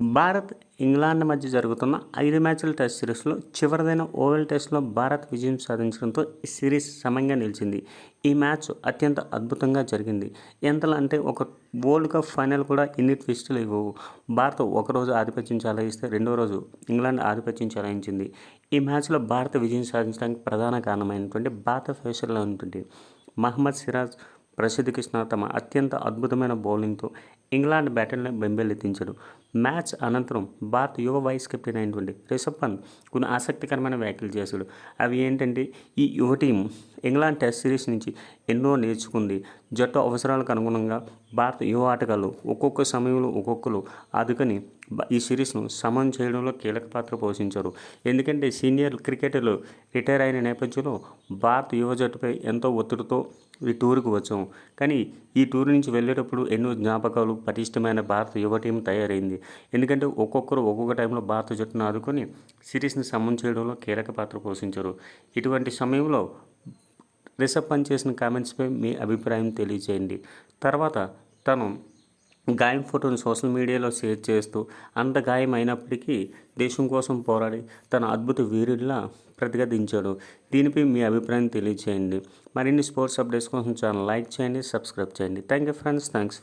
Bharat England మధ్య జరుగుతున్న ఐదు మ్యాచ్ల టెస్ట్ సిరీస్లో చివరిదైన ఓవెల్ టెస్ట్లో భారత్ విజయం సాధించడంతో ఈ సిరీస్ సమంగా నిలిచింది. ఈ మ్యాచ్ అత్యంత అద్భుతంగా జరిగింది. ఎంతలా అంటే ఒక వరల్డ్ కప్ ఫైనల్ కూడా ఇన్ని ట్విస్టులు ఇవ్వవు. భారత్ ఒకరోజు ఆధిపత్యం చెలాయిస్తే రెండో రోజు ఇంగ్లాండ్ ఆధిపత్యం చెలాయించింది ఈ మ్యాచ్లో భారత విజయం సాధించడానికి ప్రధాన కారణమైనటువంటి భారత ఫేషర్లో ఉన్నటువంటి మహమ్మద్ సిరాజ్ ప్రసిద్ధ కృష్ణ తమ అత్యంత అద్భుతమైన బౌలింగ్తో ఇంగ్లాండ్ బ్యాటర్ను బెంబేలెత్తించాడు. మ్యాచ్ అనంతరం భారత్ యువ వైస్ కెప్టెన్ అయినటువంటి రిషబ్ పంత్ కొన్ని ఆసక్తికరమైన వ్యాఖ్యలు చేశాడు. అవి ఏంటంటే ఈ యువ టీం ఇంగ్లాండ్ టెస్ట్ సిరీస్ నుంచి ఎన్నో నేర్చుకుంది. జట్టు అవసరాలకు అనుగుణంగా భారత యువ ఆటగాళ్ళు ఒక్కొక్క సమయంలో ఒక్కొక్కరు అదుకని ఈ సిరీస్ను సమం చేయడంలో కీలక పాత్ర పోషించారు. ఎందుకంటే సీనియర్ క్రికెటర్లు రిటైర్ అయిన నేపథ్యంలో భారత యువ జట్టుపై ఎంతో ఒత్తిడితో ఈ టూర్కి వచ్చాము కానీ ఈ టూర్ నుంచి వెళ్ళేటప్పుడు ఎన్నో జ్ఞాపకాలు పటిష్టమైన భారత యువ టీం తయారైంది. ఎందుకంటే ఒక్కొక్కరు ఒక్కొక్క టైంలో భారత జట్టును ఆదుకొని సిరీస్ని సమం చేయడంలో కీలక పాత్ర పోషించారు. ఇటువంటి సమయంలో రిషబ్ పంత్ చేసిన కామెంట్స్పై మీ అభిప్రాయం తెలియజేయండి తర్వాత తను గాయం ఫోటోను సోషల్ మీడియాలో షేర్ చేస్తూ అంత గాయం అయినప్పటికీ దేశం కోసం పోరాడి తన అద్భుత వీరుడిలా ప్రతిగదించాడు దీనిపై మీ అభిప్రాయం తెలియజేయండి మరిన్ని స్పోర్ట్స్ అప్డేట్స్ కోసం ఛానల్ లైక్ చేయండి సబ్స్క్రైబ్ చేయండి. Thank you friends thanks